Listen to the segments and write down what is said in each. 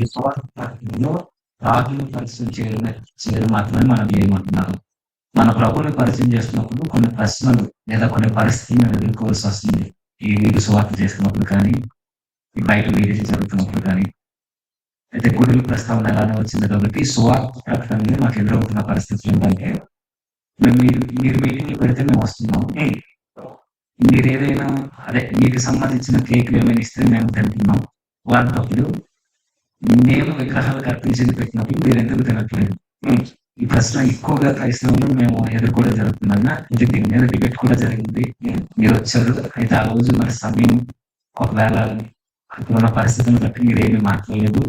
ఈ రాజును పరిచయం చేయడం చేయడం మాత్రమే మనం చేయమంటున్నారు మన ప్రభుని పరిచయం చేస్తున్నప్పుడు కొన్ని ప్రశ్నలు లేదా కొన్ని పరిస్థితులను ఎదుర్కోవాల్సి వస్తుంది. ఈ వీరు స్వార్థ చేస్తున్నప్పుడు కానీ ఈ బయట వీధి జరుగుతున్నప్పుడు కానీ అయితే గుడుల ప్రస్తావన ఎలానే వచ్చింది కాబట్టి స్వార్థ ప్రకటనని మాకు ఎదురవుతున్న పరిస్థితులు ఏంటంటే మేము మీరు మీరు మీటింగ్లు పెడితే మేము వస్తున్నాం మీరు ఏదైనా అదే మీకు సంబంధించిన కేక్లు ఏమైనా ఇస్తే మేము తింటున్నాం. వాళ్ళప్పుడు మేము విగ్రహాలకు అర్పించింది పెట్టినప్పుడు మీరు ఎందుకు తినట్లేదు? ఈ ప్రశ్న ఎక్కువగా క్రైస్తవులు మేము ఎదుర్కోవడం జరుగుతుందన్న ఇది దీని మీద డిబేట్ కూడా జరిగింది. మీరు వచ్చారు. అయితే ఆ రోజు మరి సమయం ఒకవేళ అక్కడ పరిస్థితులను బట్టి మీరు ఏమీ మాట్లాడలేదు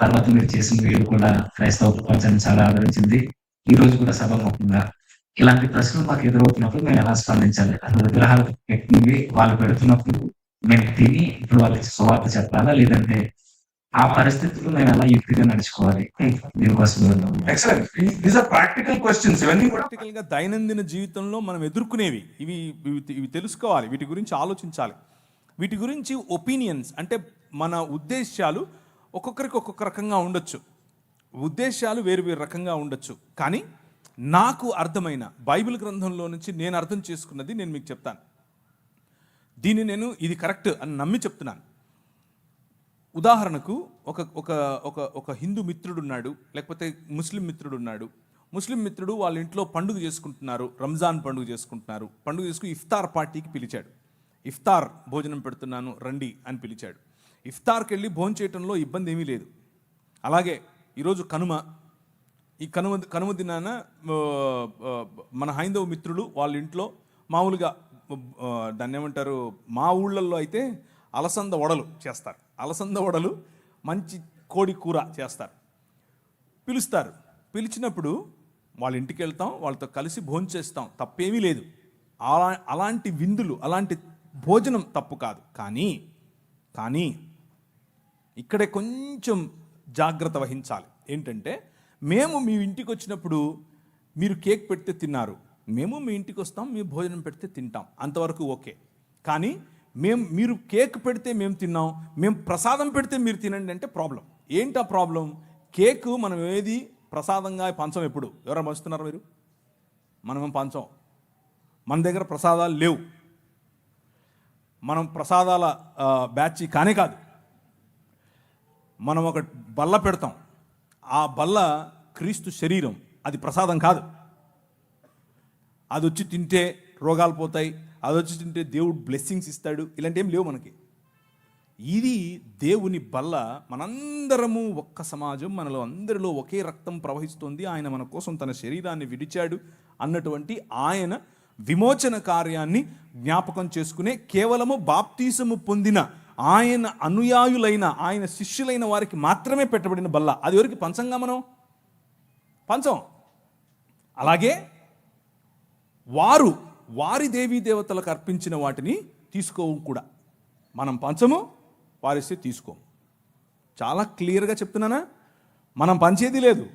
తర్వాత మీరు చేసిన వీడియో కూడా క్రైస్తవ ప్రపంచాన్ని చాలా ఆదరించింది. ఈ రోజు కూడా సభాముఖంగా ఇలాంటి ప్రశ్నలు మాకు ఎదురవుతున్నప్పుడు మేము ఎలా స్పందించాలి? అసలు విగ్రహాలు పెట్టినవి వాళ్ళు పెడుతున్నప్పుడు మేము తిని ఇప్పుడు వాళ్ళకి సువార్త చెప్పాలా? లేదంటే ఆ పరిస్థితుల్లో మేము ఎలా యుక్తిగా నడుచుకోవాలి? దీనికోసం excellent these are practical questions ఇవన్నీ కూడా ప్రాక్టికల్గా దైనందిన జీవితంలో మనం ఎదుర్కొనేవి. ఇవి ఇవి ఇవి తెలుసుకోవాలి. వీటి గురించి ఆలోచించాలి. వీటి గురించి ఒపీనియన్స్ అంటే మన ఉద్దేశాలు ఒక్కొక్కరికి ఒక్కొక్క రకంగా ఉండొచ్చు. ఉద్దేశాలు వేరు వేరు రకంగా ఉండొచ్చు. కానీ నాకు అర్థమైన బైబిల్ గ్రంథంలో నుంచి నేను అర్థం చేసుకున్నది నేను మీకు చెప్తాను. దీన్ని నేను ఇది కరెక్ట్ అని నమ్మి చెప్తున్నాను. ఉదాహరణకు ఒక ఒక ఒక ఒక హిందూ మిత్రుడు ఉన్నాడు లేకపోతే ముస్లిం మిత్రుడు ఉన్నాడు ముస్లిం మిత్రుడు వాళ్ళ ఇంట్లో పండుగ చేసుకుంటున్నారు రంజాన్ పండుగ చేసుకుంటున్నారు. పండుగ చేసుకుని ఇఫ్తార్ పార్టీకి పిలిచాడు. ఇఫ్తార్ భోజనం పెడుతున్నాను రండి అని పిలిచాడు. ఇఫ్తార్కి వెళ్ళి భోజనం చేయటంలో ఇబ్బంది ఏమీ లేదు. అలాగే ఈరోజు కనుమ. ఈ కనుమ కనుమ దినాన మన హైందవ మిత్రులు వాళ్ళ ఇంట్లో మామూలుగా దాన్ని ఏమంటారు మా ఊళ్ళల్లో అయితే అలసంద వడలు చేస్తారు. అలసంద వడలు మంచి కోడి కూర చేస్తారు. పిలుస్తారు. పిలిచినప్పుడు వాళ్ళ ఇంటికి వెళ్తాం వాళ్ళతో కలిసి భోజనం చేస్తాం. తప్పేమీ లేదు. అలా అలాంటి విందులు అలాంటి భోజనం తప్పు కాదు. కానీ కానీ ఇక్కడే కొంచెం జాగ్రత్త వహించాలి. ఏంటంటే మేము మీ ఇంటికి వచ్చినప్పుడు మీరు కేక్ పెడితే తిన్నారు. మేము మీ ఇంటికి వస్తాం మీ భోజనం పెడితే తింటాం. అంతవరకు ఓకే. కానీ మేము మీరు కేక్ పెడితే మేము తిన్నాం మేము ప్రసాదం పెడితే మీరు తినండి అంటే ప్రాబ్లం ఏంటి ఆ ప్రాబ్లం కేక్ మనం ఏది? ప్రసాదంగా పంచం ఎప్పుడు? ఎవరైనా పంచుతున్నారు మీరు? మనమేం పంచం. మన దగ్గర ప్రసాదాలు లేవు. మనం ప్రసాదాల బ్యాచ్ కానే కాదు. మనం ఒక బల్ల పెడతాం. ఆ బల్ల క్రీస్తు శరీరం. అది ప్రసాదం కాదు. అది వచ్చి తింటే రోగాలు పోతాయి. అది వచ్చి దేవుడు బ్లెస్సింగ్స్ ఇస్తాడు. ఇలాంటి ఏం లేవు మనకి. ఇది దేవుని బల్ల మనందరము ఒక్క సమాజం మనలో అందరిలో ఒకే రక్తం ప్రవహిస్తుంది. ఆయన మన కోసం తన శరీరాన్ని విడిచాడు అన్నటువంటి ఆయన విమోచన కార్యాన్ని జ్ఞాపకం చేసుకునే కేవలము బాప్తీసము పొందిన ఆయన అనుయాయులైన ఆయన శిష్యులైన వారికి మాత్రమే పెట్టబడిన బల్ల. అది ఎవరికి? పంచంగా మనం? పంచం. అలాగే వారు వారి దేవీ దేవతలకు అర్పించిన వాటిని తీసుకోవు కూడా. మనం పంచము వారిస్తే తీసుకోము. చాలా క్లియర్గా చెప్తున్నానా? మనం పంచేది లేదు.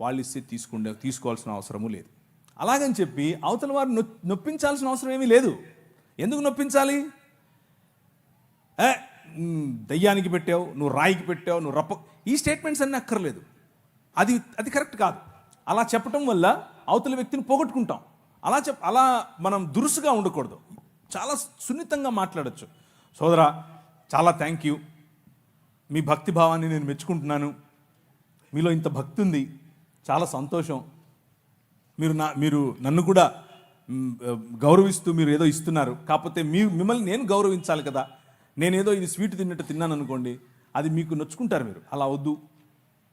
వాళ్ళు ఇస్తే తీసుకుండే తీసుకోవాల్సిన అవసరము లేదు. అలాగని చెప్పి అవతల వారు నొ నొప్పించాల్సిన అవసరం ఏమీ లేదు. ఎందుకు నొప్పించాలి? ఏ దయ్యానికి పెట్టావు నువ్వు రాయికి పెట్టావు నువ్వు రప్ప ఈ స్టేట్మెంట్స్ అన్నీ అక్కర్లేదు. అది అది కరెక్ట్ కాదు. అలా చెప్పటం వల్ల అవతల వ్యక్తిని పోగొట్టుకుంటాం. అలా చెప్ అలా మనం దురుసుగా ఉండకూడదు. చాలా సున్నితంగా మాట్లాడచ్చు. సోదరా చాలా థ్యాంక్ యూ మీ భక్తి భావాన్ని నేను మెచ్చుకుంటున్నాను. మీలో ఇంత భక్తి ఉంది. చాలా సంతోషం. మీరు నా మీరు నన్ను కూడా గౌరవిస్తూ మీరు ఏదో ఇస్తున్నారు. కాకపోతే మీ మిమ్మల్ని నేను గౌరవించాలి కదా. నేనేదో ఇది స్వీట్ తిన్నట్టు తిన్నాను అనుకోండి అది మీకు నొచ్చుకుంటారు మీరు. అలా వద్దు.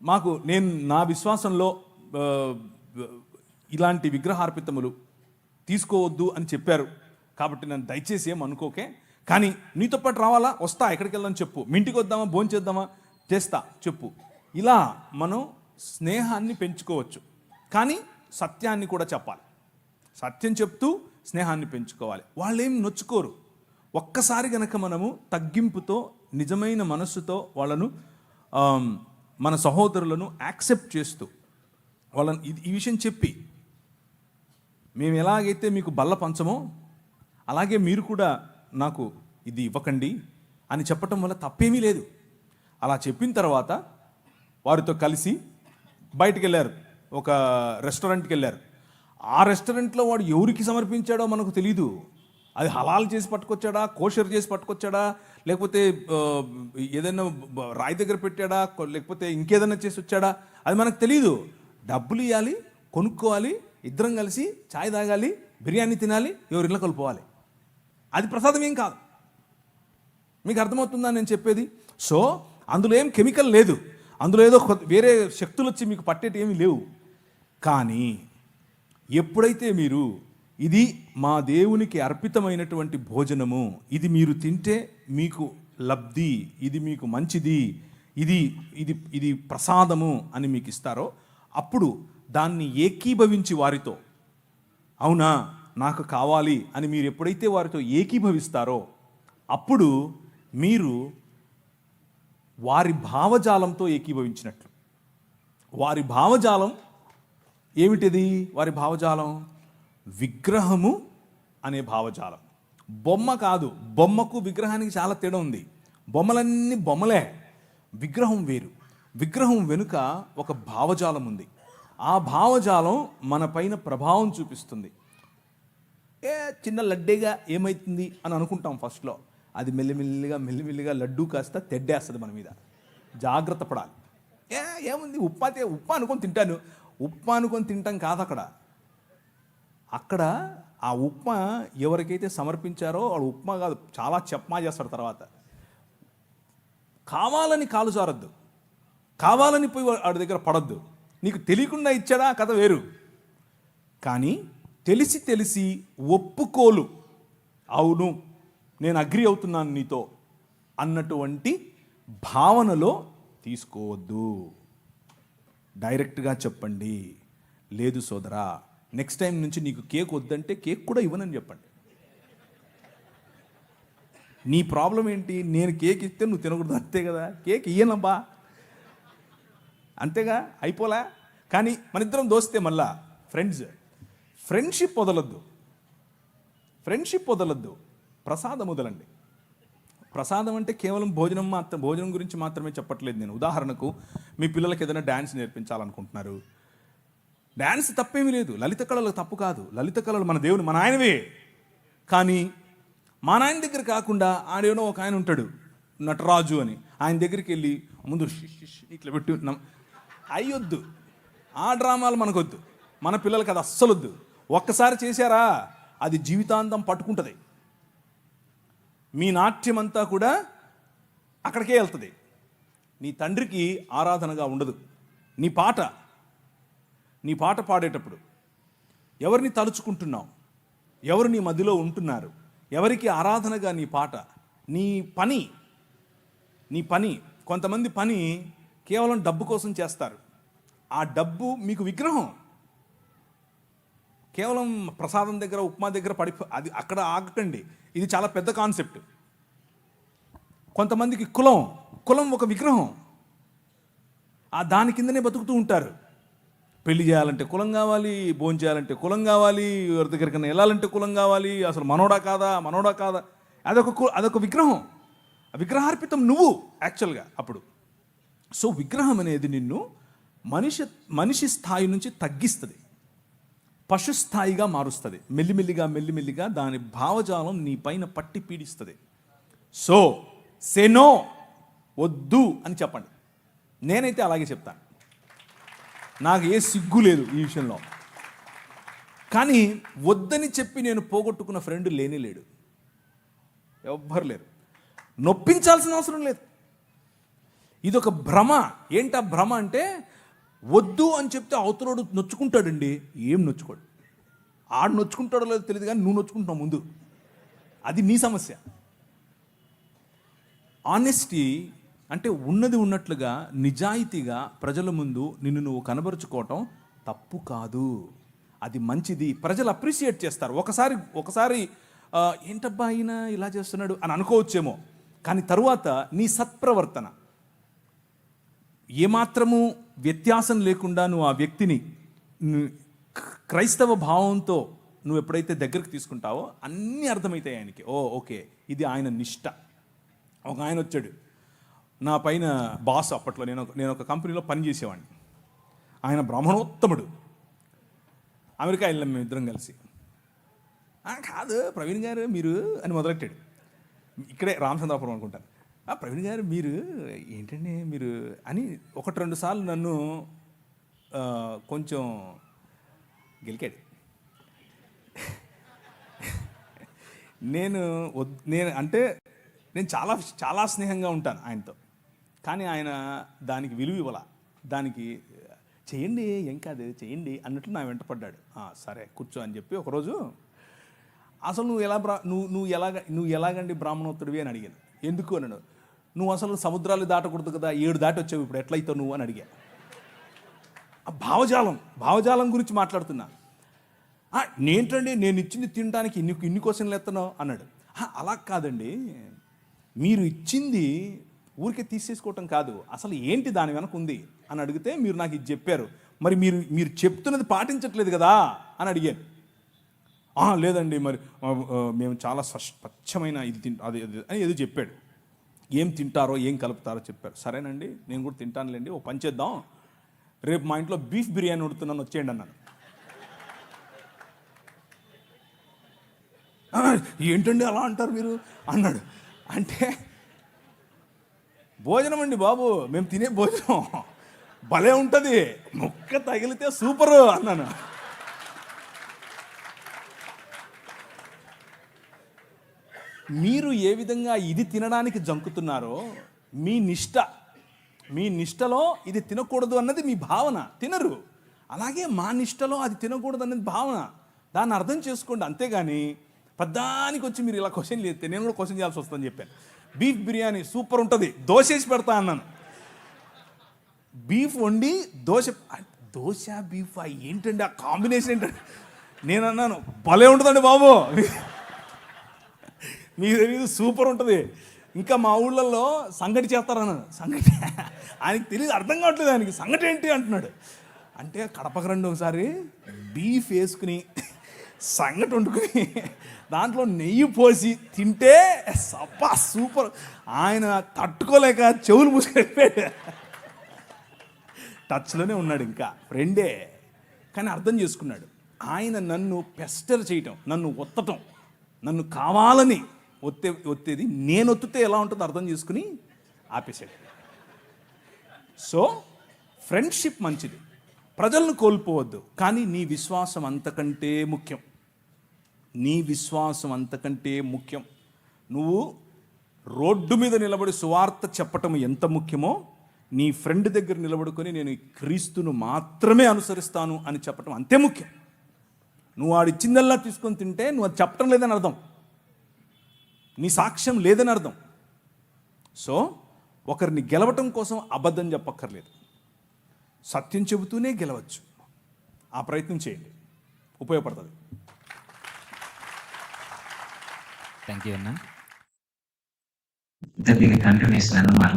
మాకు నేను నా విశ్వాసంలో ఇలాంటి విగ్రహార్పితములు తీసుకోవద్దు అని చెప్పారు. కాబట్టి నన్ను దయచేసి ఏం అనుకోకే. కానీ నీతో పాటు రావాలా? వస్తా ఎక్కడికి వెళ్దాం చెప్పు. మీ ఇంటికి వద్దామా? భోజనం చేద్దామా చేస్తా చెప్పు. ఇలా మనం స్నేహాన్ని పెంచుకోవచ్చు. కానీ సత్యాన్ని కూడా చెప్పాలి. సత్యం చెప్తూ స్నేహాన్ని పెంచుకోవాలి. వాళ్ళు ఏం నొచ్చుకోరు. ఒక్కసారి గనక మనము తగ్గింపుతో నిజమైన మనస్సుతో వాళ్ళను మన సహోదరులను యాక్సెప్ట్ చేస్తూ వాళ్ళని ఇది- ఈ విషయం చెప్పి మేము ఎలాగైతే మీకు బల్ల పంచమో అలాగే మీరు కూడా నాకు ఇది ఇవ్వకండి అని చెప్పటం వల్ల తప్పేమీ లేదు. అలా చెప్పిన తర్వాత వారితో కలిసి బయటికి వెళ్ళారు ఒక రెస్టారెంట్కి వెళ్ళారు ఆ రెస్టారెంట్లో వాడు ఎవరికి సమర్పించాడో మనకు తెలియదు అది హలాల్ చేసి పట్టుకొచ్చాడా? కోషర్ చేసి పట్టుకొచ్చాడా? లేకపోతే ఏదైనా రాయి దగ్గర పెట్టాడా? లేకపోతే ఇంకేదైనా చేసి వచ్చాడా? అది మనకు తెలియదు డబ్బులు ఇవ్వాలి కొనుక్కోవాలి ఇద్దరం కలిసి చాయ్ తాగాలి బిర్యానీ తినాలి ఎవరి ఇళ్ళ కలుపుకోవాలి. అది ప్రసాదం ఏం కాదు. మీకు అర్థమవుతుందా నేను చెప్పేది? సో అందులో ఏం కెమికల్ లేదు. అందులో ఏదో వేరే శక్తులు వచ్చి మీకు పట్టేటి ఏమీ లేవు. కానీ ఎప్పుడైతే మీరు ఇది మా దేవునికి అర్పితమైనటువంటి భోజనము ఇది మీరు తింటే మీకు లబ్ధి ఇది మీకు మంచిది ఇది ఇది ఇది ప్రసాదము అని మీకు ఇస్తారో అప్పుడు దాన్ని ఏకీభవించి వారితో. అవునా నాకు కావాలి అని మీరు ఎప్పుడైతే వారితో ఏకీభవిస్తారో అప్పుడు మీరు వారి భావజాలంతో ఏకీభవించినట్లు. వారి భావజాలం ఏమిటిది? వారి భావజాలం విగ్రహము అనే భావజాలం. బొమ్మ కాదు బొమ్మకు విగ్రహానికి చాలా తేడా ఉంది. బొమ్మలన్నీ బొమ్మలే విగ్రహం వేరు. విగ్రహం వెనుక ఒక భావజాలం ఉంది. ఆ భావజాలం మన పైన ప్రభావం చూపిస్తుంది. ఏ చిన్న లడ్డేగా ఏమవుతుంది అని అనుకుంటాం ఫస్ట్లో అది మెల్లిమెల్లిగా మెల్లిమెల్లిగా లడ్డు కాస్త తెడ్డేస్తుంది మన మీద. జాగ్రత్త పడాలి. ఏ ఏముంది? ఉప్మా తే ఉప్మా అనుకొని తింటాను. ఉప్మా అనుకొని తింటాం కాదు అక్కడ. అక్కడ ఆ ఉప్మా ఎవరికైతే సమర్పించారో వాడు ఉప్మా కాదు చాలా చెప్మా చేస్తాడు తర్వాత. కావాలని కాలు జారద్దు. కావాలని పోయి వాడి దగ్గర పడద్దు. నీకు తెలియకుండా ఇచ్చాడా? కథ వేరు. కానీ తెలిసి తెలిసి ఒప్పుకోలు. అవును నేను అగ్రి అవుతున్నాను నీతో అన్నటువంటి భావనలో తీసుకోవద్దు. డైరెక్ట్గా చెప్పండి. లేదు సోదరా నెక్స్ట్ టైం నుంచి నీకు కేక్ వద్దంటే కేక్ కూడా ఇవ్వనని చెప్పండి. నీ ప్రాబ్లం ఏంటి? నేను కేక్ ఇస్తే నువ్వు తినకూడదు అంతే కదా? కేక్ ఇయ్యనబ్బా. అంతేగా? అయిపోలే? కానీ మన ఇద్దరం దోస్తే మళ్ళా. ఫ్రెండ్స్ ఫ్రెండ్షిప్ వదలొద్దు. ఫ్రెండ్షిప్ వదలొద్దు. ప్రసాదం వదలండి. ప్రసాదం అంటే కేవలం భోజనం మాత్రం భోజనం గురించి మాత్రమే చెప్పట్లేదు నేను. ఉదాహరణకు మీ పిల్లలకి ఏదైనా డ్యాన్స్ నేర్పించాలనుకుంటున్నారు. డ్యాన్స్ తప్పేమీ లేదు. లలిత కళలు తప్పు కాదు. లలిత కళలు మన దేవుని మన ఆయనవే. కానీ మా నాయన దగ్గర కాకుండా ఆడేనో ఒక ఆయన ఉంటాడు. నటరాజు అని. ఆయన దగ్గరికి వెళ్ళి ముందు ఇట్లా పెట్టి అయ్యొద్దు. ఆ డ్రామాలు మనకొద్దు. మన పిల్లలకి అది అస్సలొద్దు. ఒక్కసారి చేశారా? అది జీవితాంతం పట్టుకుంటుంది. మీ నాట్యం అంతా కూడా అక్కడికే వెళ్తుంది. నీ తండ్రికి ఆరాధనగా ఉండదు. నీ పాట నీ పాట పాడేటప్పుడు ఎవరిని తలుచుకుంటున్నావు? ఎవరు నీ మధ్యలో ఉంటున్నారు? ఎవరికి ఆరాధనగా నీ పాట? నీ పని నీ పని కొంతమంది పని కేవలం డబ్బు కోసం చేస్తారు. ఆ డబ్బు మీకు విగ్రహం. కేవలం ప్రసాదం దగ్గర ఉప్మా దగ్గర పడి అది అక్కడ ఆగకండి. ఇది చాలా పెద్ద కాన్సెప్ట్. కొంతమందికి కులం కులం ఒక విగ్రహం. ఆ దాని కిందనే బతుకుతూ ఉంటారు. పెళ్ళి చేయాలంటే కులం కావాలి భోజనం చేయాలంటే కులం కావాలి ఎవరి దగ్గరికైనా వెళ్ళాలంటే కులం కావాలి అసలు మనోడా కాదా మనోడా కాదా? అదొక కు- అదొక విగ్రహం. విగ్రహార్పితం నువ్వు యాక్చువల్గా అప్పుడు. సో విగ్రహం అనేది నిన్ను మనిషి మనిషి స్థాయి నుంచి తగ్గిస్తుంది. పశు స్థాయిగా మారుస్తుంది. మెల్లిమెల్లిగా మెల్లిమెల్లిగా దాని భావజాలం నీ పైన పట్టి పీడిస్తుంది. సో సెనో వద్దు అని చెప్పండి. నేనైతే అలాగే చెప్తాను నాకు ఏ సిగ్గు లేదు ఈ విషయంలో. కానీ వద్దని చెప్పి నేను పోగొట్టుకున్న ఫ్రెండ్ లేనే లేడు. ఎవ్వరు లేరు. నొప్పించాల్సిన అవసరం లేదు. ఇది ఒక భ్రమ. ఏంటా భ్రమ అంటే వద్దు అని చెప్తే అవతలోడు నొచ్చుకుంటాడండి. ఏం నొచ్చుకోడు. ఆడు నొచ్చుకుంటాడో లేదో తెలియదు కానీ నువ్వు నొచ్చుకుంటున్నావు ముందు. అది నీ సమస్య. ఆనెస్టీ అంటే ఉన్నది ఉన్నట్లుగా నిజాయితీగా ప్రజల ముందు నిన్ను నువ్వు కనబరుచుకోవటం తప్పు కాదు. అది మంచిది. ప్రజలు అప్రిషియేట్ చేస్తారు. ఒకసారి ఒకసారి ఏంటబ్బా ఆయన ఇలా చేస్తున్నాడు? అని అనుకోవచ్చేమో. కానీ తరువాత నీ సత్ప్రవర్తన. ఏమాత్రము వ్యత్యాసం లేకుండా నువ్వు ఆ వ్యక్తిని ను- క్రైస్తవ భావంతో నువ్వు ఎప్పుడైతే దగ్గరికి తీసుకుంటావో అన్నీ అర్థమవుతాయి ఆయనకి. ఓ ఓకే ఇది ఆయన నిష్ట. ఒక ఆయన వచ్చాడు. నా పైన బాస్ అప్పట్లో నేను నేను ఒక కంపెనీలో పనిచేసేవాడిని ఆయన బ్రాహ్మణోత్తముడు. అమెరికా వెళ్ళాం మేము ఇద్దరం కలిసి. కాదు ప్రవీణ్ గారు మీరు అని మొదలెట్టాడు. ఇక్కడే రామచంద్రాపురం అనుకుంటాను. ప్రవీణ్ గారు మీరు ఏంటండి మీరు అని ఒకటి రెండు సార్లు నన్ను కొంచెం గెలికాడు. నేను వద్- నేను అంటే నేను చాలా చాలా స్నేహంగా ఉంటాను ఆయనతో. కానీ ఆయన దానికి విలువ ఇవ్వాల. దానికి చేయండి ఏం కాదు చేయండి అన్నట్లు నా వెంట పడ్డాడు. సరే కూర్చో అని చెప్పి ఒకరోజు అసలు నువ్వు ఎలా బ్రా నువ్వు నువ్వు ఎలాగ నువ్వు ఎలాగండి బ్రాహ్మణోత్తడివి అని అడిగాను. ఎందుకు అన్నాడు? నువ్వు అసలు సముద్రాలు దాటకూడదు కదా ఏడు దాటి వచ్చావు ఇప్పుడు ఎట్లయితే నువ్వు అని అడిగా. ఆ భావజాలం భావజాలం గురించి మాట్లాడుతున్నా. నేంటండి నేను ఇచ్చింది తినడానికి ఇన్ని ఇన్ని క్వశ్చన్లు ఎత్తనావు అన్నాడు. అలా కాదండి. మీరు ఇచ్చింది ఊరికే తీసేసుకోవటం కాదు. అసలు ఏంటి దాని వెనక ఉంది అని అడిగితే మీరు నాకు ఇది చెప్పారు. మరి మీరు మీరు చెప్తున్నది పాటించట్లేదు కదా అని అడిగాను. లేదండి మరి మేము చాలా స్వచ్ఛమైన ఇది తింట అది అని ఏదో చెప్పాడు. ఏం తింటారో ఏం కలుపుతారో చెప్పారు. సరేనండి నేను కూడా తింటానులేండి ఓ పని చేద్దాం. రేపు మా ఇంట్లో బీఫ్ బిర్యానీ ఉడుతున్నాను వచ్చేయండి అన్నాను. ఏంటండి అలా అంటారు మీరు? అన్నాడు. అంటే భోజనం అండి బాబు మేము తినే భోజనం. భలే ఉంటుంది. ముక్క తగిలితే సూపరు అన్నాను. మీరు ఏ విధంగా ఇది తినడానికి జంకుతున్నారో మీ నిష్ట మీ నిష్టలో ఇది తినకూడదు అన్నది మీ భావన. తినరు. అలాగే మా నిష్టలో అది తినకూడదు అన్నది భావన. దాన్ని అర్థం చేసుకోండి. అంతేగాని పెద్దానికి వచ్చి మీరు ఇలా క్వశ్చన్ చేస్తే నేను కూడా క్వశ్చన్ చేయాల్సి వస్తుందని చెప్పాను. బీఫ్ బిర్యానీ సూపర్ ఉంటుంది. దోశ వేసి పెడతా అన్నాను. బీఫ్ వండి దోశ దోశ బీఫ్ ఏంటండి ఆ కాంబినేషన్ ఏంటంటే నేను అన్నాను భలే ఉంటుందండి బాబు. మీకు తెలియదు సూపర్ ఉంటుంది. ఇంకా మా ఊళ్ళల్లో సంగటి చేస్తారన్న సంగటి ఆయనకి తెలియదు అర్థం కావట్లేదు ఆయనకి. సంగటి ఏంటి అంటున్నాడు. అంటే కడపకు రండి ఒకసారి బీఫ్ వేసుకుని సంగటి వండుకుని దాంట్లో నెయ్యి పోసి తింటే సబ్బా సూపర్. ఆయన తట్టుకోలేక చెవులు మూసుకెళ్ళిపోయాడు. టచ్లోనే ఉన్నాడు ఇంకా ఫ్రెండే. కానీ అర్థం చేసుకున్నాడు. ఆయన నన్ను పెస్టర్ చేయటం నన్ను ఒత్తటం నన్ను కావాలని ఒత్తే ఒత్తేది. నేను ఒత్తితే ఎలా ఉంటుందో అర్థం చేసుకుని ఆపేశాడు. సో ఫ్రెండ్షిప్ మంచిది. ప్రజలను కోల్పోవద్దు. కానీ నీ విశ్వాసం అంతకంటే ముఖ్యం. నీ విశ్వాసం అంతకంటే ముఖ్యం. నువ్వు రోడ్డు మీద నిలబడి సువార్త చెప్పటం ఎంత ముఖ్యమో నీ ఫ్రెండ్ దగ్గర నిలబడుకొని నేను క్రీస్తును మాత్రమే అనుసరిస్తాను అని చెప్పటం అంతే ముఖ్యం. నువ్వు ఆడిచ్చిందల్లా తీసుకొని తింటే నువ్వు అది చెప్పటం లేదని అర్థం. నీ సాక్ష్యం లేదని అర్థం. సో ఒకరిని గెలవటం కోసం అబద్ధం చెప్పక్కర్లేదు. సత్యం చెబుతూనే గెలవచ్చు. ఆ ప్రయత్నం చేయండి. ఉపయోగపడుతుంది. థ్యాంక్ యూ అన్న ఇంకా దీని కంటిన్యూషన్ అన్నమాట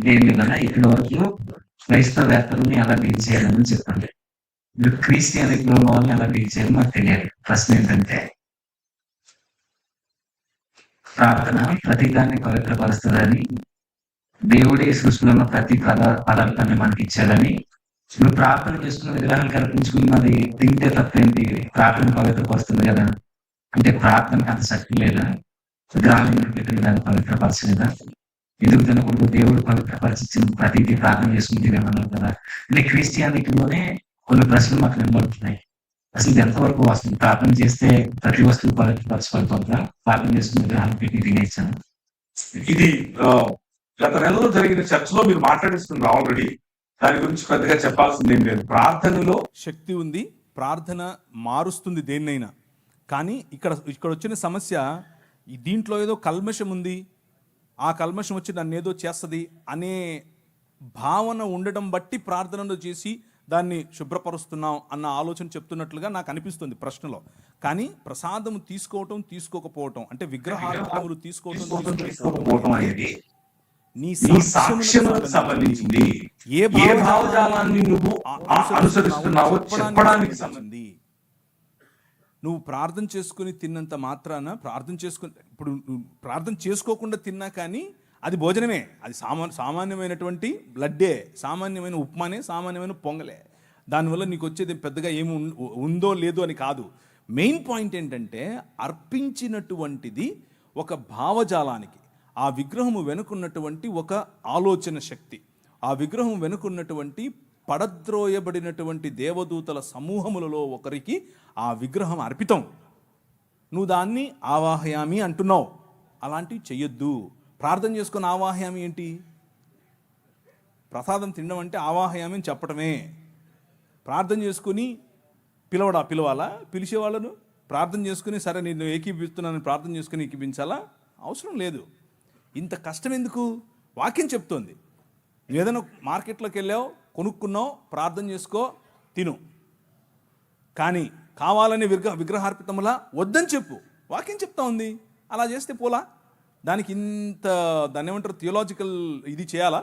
దేని కదా ఇప్పటి వరకు క్రైస్తవేత్తలని ఎలా డీల్ చేయాలని చెప్పండి. ఉన్న వాళ్ళని ఎలా డీల్ చేయాలో మాకు తెలియాలి. ప్రశ్న ఏంటంటే ప్రార్థన ప్రతి దాన్ని పవిత్రపరుస్తుందని దేవుడే సృష్టిలో ఉన్న ప్రతి పద పదార్థాన్ని మనకి ఇచ్చాడని నువ్వు ప్రార్థన చేసుకున్న విగ్రహాలు కల్పించుకున్నది తింటే తప్పేంటి? ప్రార్థన పవిత్రపరుస్తుంది కదా. అంటే ప్రార్థనకి అంత శక్తి లేదా? విగ్రహాలు పెట్టిన దాన్ని పవిత్రపరచలేదా? ఎందుకు తినకూడదు? దేవుడు పవిత్రపరిచిన ప్రతిదీ ప్రార్థన చేసుకుంటే కదా. అంటే క్రిస్టియానిటీలోనే కొన్ని ప్రశ్నలు మాకు నిలబడుతున్నాయి అసలు ఇది ఎంతవరకు వస్తుంది ప్రార్థన చేస్తే ప్రతి వస్తువు పవిత్రపరచబడుతుందా ప్రార్థన చేసుకుని విగ్రహాలు పెట్టి తినేసాను ఇది గత నెలలో జరిగిన చర్చలో మీరు మాట్లాడేస్తున్నారు ఆల్రెడీ దాని గురించి పెద్దగా చెప్పాల్సింది ఏం లేదు ప్రార్థనలో శక్తి ఉంది ప్రార్థన మారుస్తుంది దేన్నైనా. కానీ ఇక్కడ ఇక్కడ వచ్చిన సమస్య ఈ దీంట్లో ఏదో కల్మషం ఉంది ఆ కల్మషం వచ్చి నన్ను ఏదో చేస్తుంది అనే భావన ఉండడం బట్టి ప్రార్థనలో చేసి దాన్ని శుభ్రపరుస్తున్నాం అన్న ఆలోచన చెప్తున్నట్లుగా నాకు అనిపిస్తుంది ప్రశ్నలో. కానీ ప్రసాదం తీసుకోవటం తీసుకోకపోవటం అంటే విగ్రహాలు తీసుకోవటం తీసుకోకపోవటం తీసుకోకపోవటం అనేది నీ నీ సాక్ష్యములకు సంబంధించింది. ఏ భావజాలాన్ని నువ్వు అనుసరిస్తున్నావో చెప్పడానికి సంబంధించింది. నువ్వు ప్రార్థన చేసుకుని తిన్నంత మాత్రాన ప్రార్థన చేసుకుని ఇప్పుడు ప్రార్థన చేసుకోకుండా తిన్నా కానీ అది భోజనమే. అది సామా సామాన్యమైనటువంటి బ్లడ్డే సామాన్యమైన ఉప్మానే సామాన్యమైన పొంగలే. దానివల్ల నీకు వచ్చేది పెద్దగా ఏమి ఉందో లేదో అని కాదు. మెయిన్ పాయింట్ ఏంటంటే అర్పించినటువంటిది ఒక భావజాలానికి ఆ విగ్రహము వెనుకున్నటువంటి ఒక ఆలోచన శక్తి. ఆ విగ్రహం వెనుకున్నటువంటి పడద్రోయబడినటువంటి దేవదూతల సమూహములలో ఒకరికి ఆ విగ్రహం అర్పితం. నువ్వు దాన్ని ఆవాహయామి అంటున్నావు. అలాంటివి చెయ్యొద్దు. ప్రార్థన చేసుకున్న ఆవాహ్యం ఏంటి? ప్రసాదం తినడం అంటే ఆవాహయామి అని చెప్పటమే. ప్రార్థన చేసుకుని పిలవడా? పిలవాలా? పిలిచే వాళ్ళను? ప్రార్థన చేసుకుని సరే నేను ఏకీపిస్తున్నాను ప్రార్థన చేసుకుని ఏకీపించాలా అవసరం లేదు. ఇంత కష్టం ఎందుకు? వాక్యం చెప్తోంది. ఏదైనా మార్కెట్లోకి వెళ్ళావు కొనుక్కున్నావు ప్రార్థన చేసుకో తిను. కానీ కావాలని విగ్రహ విగ్రహార్పితములా వద్దని చెప్పు. వాక్యం చెప్తా ఉంది. అలా చేస్తే పోలా? దానికి ఇంత దాన్ని ఏమంటారు థియోలాజికల్ ఇది చేయాలా?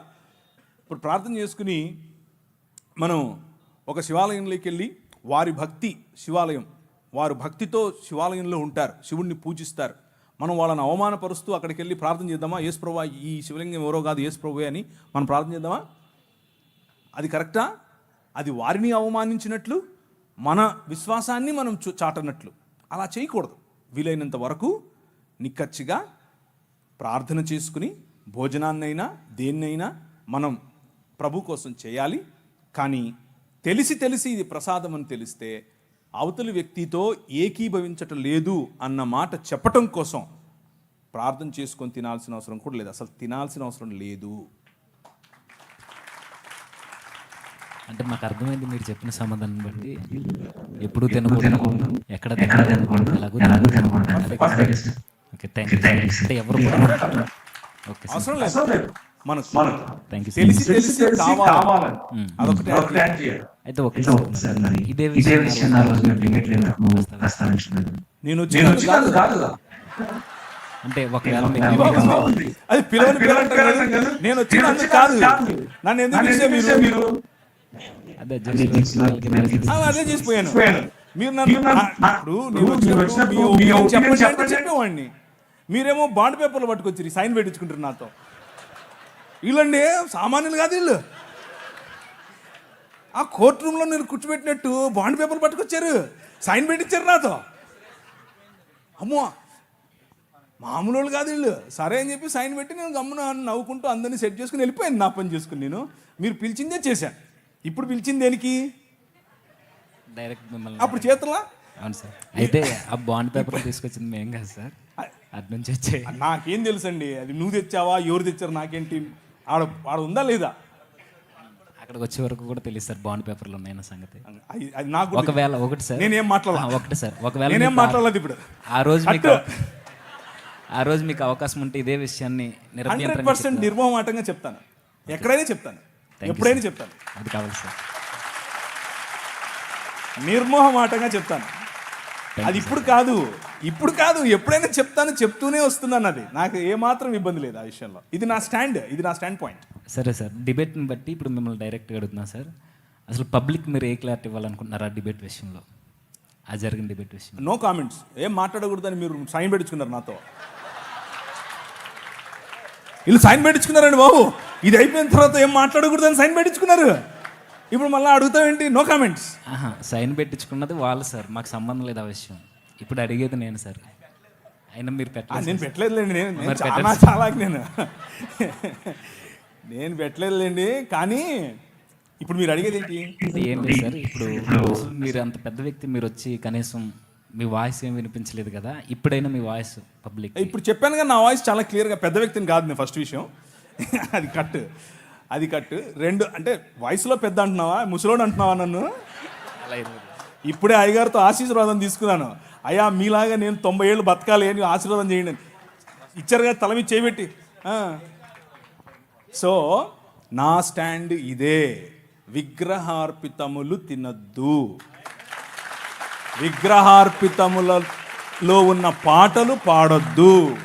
ఇప్పుడు ప్రార్థన చేసుకుని మనం ఒక శివాలయంలోకి వెళ్ళి వారి భక్తి శివాలయం వారు భక్తితో శివాలయంలో ఉంటారు శివుణ్ణి పూజిస్తారు. మనం వాళ్ళని అవమానపరుస్తూ అక్కడికి వెళ్ళి ప్రార్థన చేద్దామా? యేసు ఈ శివలింగం ఎవరో కాదు యేసు అని మనం ప్రార్థన చేద్దామా? అది కరెక్టా? అది వారిని అవమానించినట్లు మన విశ్వాసాన్ని మనం చాటనట్లు. అలా చేయకూడదు. వీలైనంత వరకు నిక్కచ్చిగా ప్రార్థన చేసుకుని భోజనాన్నైనా దేన్నైనా మనం ప్రభు కోసం చేయాలి. కానీ తెలిసి తెలిసి ఇది ప్రసాదం అని తెలిస్తే అవతలి వ్యక్తితో ఏకీభవించటం లేదు అన్న మాట చెప్పటం కోసం ప్రార్థన చేసుకొని తినాల్సిన అవసరం కూడా లేదు. అసలు తినాల్సిన అవసరం లేదు. అంటే మాకు అర్థమైంది మీరు చెప్పిన సమాధానం బట్టి. ఎప్పుడు తినకూడదు. ఎక్కడ తినకూడదు. ఎలాగో తినకూడదు. Okay thank you. అంటే ఎవరు ఓకే అవసరం లేదు. మనకు థ్యాంక్ యూ తెలిసి తెలిసి కావాలి. అదొకటి అయితే ఇదే ఇదే విషయం రోజు ప్రస్తావించలేదు నేను వచ్చినది కాదు కదా అంటే ఒకవేళ. అది పిలవని. నేను వచ్చిన నేను అందుకు వచ్చిన కాదు. నన్ను ఎందుకు మీరు అదే అదే చేసిపోయాను. పోయాను. మీరు నన్ను ఇప్పుడు నేను చెప్పండి చెప్పండి. మీరేమో బాండ్ పేపర్లు పట్టుకొచ్చి సైన్ పెట్టించుకుంటారు నాతో. వీళ్ళండి సామాన్యులు కాదు వీళ్ళు. ఆ కోర్ట్ రూమ్లో నేను కూర్చోబెట్టినట్టు బాండ్ పేపర్లు పట్టుకొచ్చారు సైన్ పెట్టించారు నాతో. అమ్మో మామూలు వాళ్ళు కాదు వీళ్ళు. సరే అని చెప్పి సైన్ పెట్టి నేను గమ్మున నవ్వుకుంటూ అందరినీ సెట్ చేసుకుని వెళ్ళిపోయాను నా పని చేసుకుని నేను. మీరు పిలిచిందే చేశాను. ఇప్పుడు పిలిచింది దేనికి? డైరెక్ట్ మిమ్మల్ని అప్పుడు చేతులా అవును సార్. అయితే ఆ బాండ్ పేపర్ తీసుకొచ్చింది మేం కాదు సార్. అటు నుంచి వచ్చే నాకేం తెలుసండి అది నువ్వు తెచ్చావా ఎవరు తెచ్చారు నాకేంటి ఆడ ఆడ ఉందా లేదా? అక్కడికి వచ్చే వరకు కూడా తెలియదు సార్ బాండ్ పేపర్లు ఉన్నాయన్న సంగతి. అది అది నాకు ఒకవేళ ఒకటి సార్. నేనేం మాట్లాడాల? ఒకటి సార్. ఒకవేళ నేనేం మాట్లాడలేదు ఇప్పుడు. ఆ రోజు మీకు. ఆ రోజు మీకు అవకాశం ఉంటే ఇదే విషయాన్ని హండ్రెడ్ పర్సెంట్. నిర్మోహమాటంగా చెప్తాను. ఎక్కడైనా చెప్తాను. ఎప్పుడైనా. చెప్తాను. అది కావాలి సార్. నిర్మోహమాటంగా చెప్తాను. అది ఇప్పుడు కాదు. ఇప్పుడు కాదు. ఎప్పుడైనా చెప్తాను చెప్తూనే వస్తున్నాను అది. నాకు ఏమాత్రం ఇబ్బంది లేదు ఆ విషయంలో. ఇది నా స్టాండ్. ఇది నా స్టాండ్ పాయింట్. సరే సార్. డిబేట్ని బట్టి ఇప్పుడు మిమ్మల్ని డైరెక్ట్గా అడుగుతున్నా సార్. అసలు పబ్లిక్ మీరు ఏ క్లారిటీ ఇవ్వాలనుకుంటున్నారు డిబేట్ విషయంలో? ఆ జరిగిన డిబేట్ విషయం నో కామెంట్స్. ఏం మాట్లాడకూడదని మీరు సైన్ పెట్టించుకున్నారు నాతో. వీళ్ళు సైన్ పెట్టించుకున్నారండి బాబు. ఇది అయిపోయిన తర్వాత ఏం మాట్లాడకూడదని సైన్ పెట్టించుకున్నారు? ఇప్పుడు మళ్ళీ అడుగుతావేంటి? నో కామెంట్స్ సైన్ పెట్టించుకున్నది వాళ్ళు సార్. మాకు సంబంధం లేదు ఆ విషయం. ఇప్పుడు అడిగేది నేను సార్. అయినా మీరు పెట్టలేదు నేను పెట్టలేదులేండి. నేను చాలా. చాలా నేను. నేను పెట్టలేదులేండి. కానీ ఇప్పుడు మీరు అడిగేది ఏంటి? ఏం లేదు సార్. ఇప్పుడు మీరు అంత పెద్ద వ్యక్తి మీరు వచ్చి కనీసం మీ వాయిస్ ఏం వినిపించలేదు కదా? ఇప్పుడైనా మీ వాయిస్ పబ్లిక్ ఇప్పుడు చెప్పాను కదా నా వాయిస్ చాలా క్లియర్గా పెద్ద వ్యక్తిని కాదు నేను ఫస్ట్ విషయం. అది కట్ అది కట్ రెండు అంటే వయసులో పెద్ద అంటున్నావా? ముసలోడు అంటున్నావా నన్ను? ఇప్పుడే అయ్యగారితో ఆశీర్వాదం తీసుకున్నాను. అయ్యా మీలాగా నేను తొంభై ఏళ్ళు బతకాలి అని ఆశీర్వాదం చేయండి. ఇచ్చారు కదా తల మీద చేయబెట్టి. సో నా స్టాండ్ ఇదే. విగ్రహార్పితములు తినద్దు. విగ్రహార్పితములలో ఉన్న పాటలు పాడొద్దు.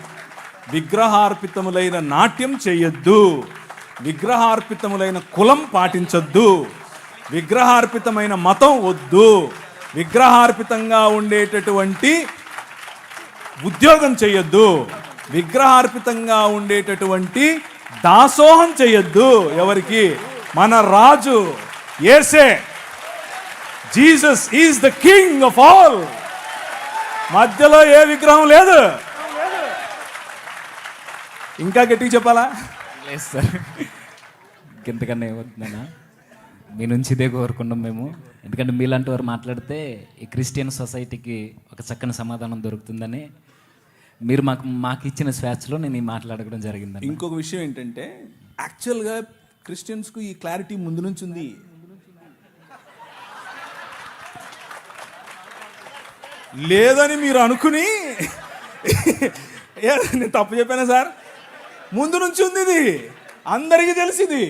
విగ్రహార్పితములైన నాట్యం చేయొద్దు విగ్రహార్పితములైన కులం పాటించొద్దు. విగ్రహార్పితమైన మతం వద్దు. విగ్రహార్పితంగా ఉండేటటువంటి ఉద్యోగం చేయొద్దు విగ్రహార్పితంగా ఉండేటటువంటి దాసోహం చేయొద్దు ఎవరికి? మన రాజు ఏసే Jesus is the king of all. మధ్యలో ఏ విగ్రహం లేదు. ఇంకా గట్టిగా చెప్పాలా? లేదు సార్. ఇంతకన్నా ఏమవుతుందన్నా మీ నుంచి ఇదే కోరుకున్నాం మేము. ఎందుకంటే మీలాంటి వారు మాట్లాడితే ఈ క్రిస్టియన్ సొసైటీకి ఒక చక్కని సమాధానం దొరుకుతుందని మీరు మాకు మాకు ఇచ్చిన స్వేచ్ఛలో నేను ఈ మాట్లాడడం జరిగిందండి ఇంకొక విషయం ఏంటంటే యాక్చువల్గా క్రిస్టియన్స్కు ఈ క్లారిటీ ముందు నుంచి ఉంది. లేదని మీరు అనుకుని ఏ, నేను తప్పు చెప్పానా సార్? ముందు నుంచి ఉంది ఇది. అందరికీ తెలిసింది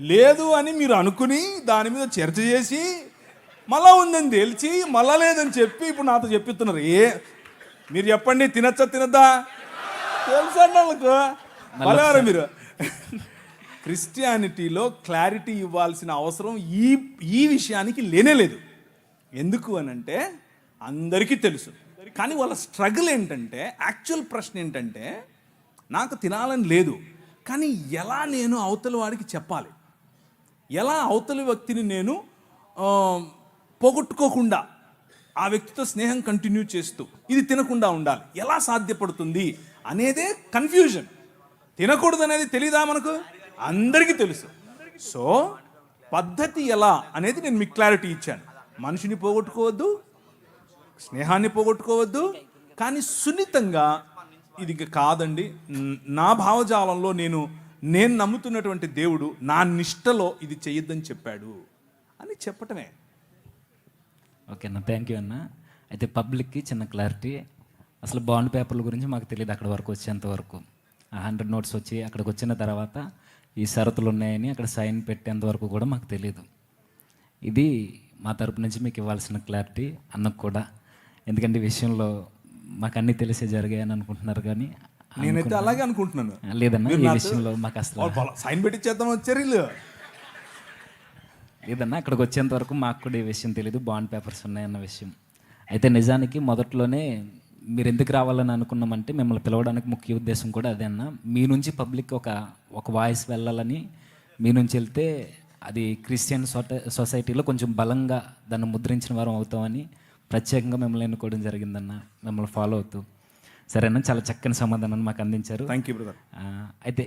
లేదు అని మీరు అనుకుని దాని మీద చర్చ చేసి మళ్ళా ఉందని తెలిసి మళ్ళా లేదని చెప్పి ఇప్పుడు నాతో చెప్పిస్తున్నారు ఏ మీరు చెప్పండి తినచ్చా తినద్దా? తెలుసు అండి వాళ్ళకు. మళ్ళీ మీరు. క్రిస్టియానిటీలో క్లారిటీ ఇవ్వాల్సిన అవసరం ఈ ఈ విషయానికి లేనే లేదు. ఎందుకు అని అంటే అందరికీ తెలుసు. కానీ వాళ్ళ స్ట్రగుల్ ఏంటంటే యాక్చువల్ ప్రశ్న ఏంటంటే నాకు తినాలని లేదు. కానీ ఎలా నేను అవతల వాడికి చెప్పాలి? ఎలా అవతలి వ్యక్తిని నేను పోగొట్టుకోకుండా ఆ వ్యక్తితో స్నేహం కంటిన్యూ చేస్తూ ఇది తినకుండా ఉండాలి? ఎలా సాధ్యపడుతుంది అనేదే కన్ఫ్యూజన్ తినకూడదు అనేది తెలీదా మనకు? అందరికీ తెలుసు. సో పద్ధతి ఎలా అనేది నేను మీకు క్లారిటీ ఇచ్చాను. మనిషిని పోగొట్టుకోవద్దు స్నేహాన్ని పోగొట్టుకోవద్దు కానీ సున్నితంగా ఇది ఇంకా కాదండి. నా భావజాలంలో నేను నేను నమ్ముతున్నటువంటి దేవుడు నా నిష్టలో ఇది చేయొద్దని చెప్పాడు అని చెప్పటమే. ఓకే అన్న థ్యాంక్ యూ అన్న. అయితే పబ్లిక్కి చిన్న క్లారిటీ అసలు బాండ్ పేపర్ల గురించి మాకు తెలియదు అక్కడ వరకు వచ్చేంత వరకు. ఆ హండ్రెడ్ నోట్స్ వచ్చి అక్కడికి వచ్చిన తర్వాత ఈ షరతులు ఉన్నాయని అక్కడ సైన్ పెట్టేంత వరకు కూడా మాకు తెలియదు ఇది మా తరపు నుంచి మీకు ఇవ్వాల్సిన క్లారిటీ అన్నకు కూడా. ఎందుకంటే విషయంలో మాకు అన్నీ తెలిసే జరిగాయని అనుకుంటున్నారు కానీ నేనైతే అలాగే అనుకుంటున్నాను. లేదన్న ఈ విషయంలో మాకు అసలు సైన్ పెట్టించేద్దాం వీళ్ళు. లేదన్నా అక్కడికి వచ్చేంత వరకు మాకు కూడా ఈ విషయం తెలియదు బాండ్ పేపర్స్ ఉన్నాయన్న విషయం. అయితే నిజానికి మొదట్లోనే మీరు ఎందుకు రావాలని అనుకున్నామంటే మిమ్మల్ని పిలవడానికి ముఖ్య ఉద్దేశం కూడా అదే అన్న. మీ నుంచి పబ్లిక్ ఒక ఒక వాయిస్ వెళ్ళాలని మీ నుంచి వెళ్తే అది క్రిస్టియన్ సొట సొసైటీలో కొంచెం బలంగా దాన్ని ముద్రించిన వారం అవుతామని ప్రత్యేకంగా మిమ్మల్ని ఎన్నుకోవడం జరిగిందన్న మిమ్మల్ని ఫాలో అవుతూ సరేనా? చాలా చక్కని సమాధానాన్ని మాకు అందించారు. థ్యాంక్ యూ బ్రదర్ అయితే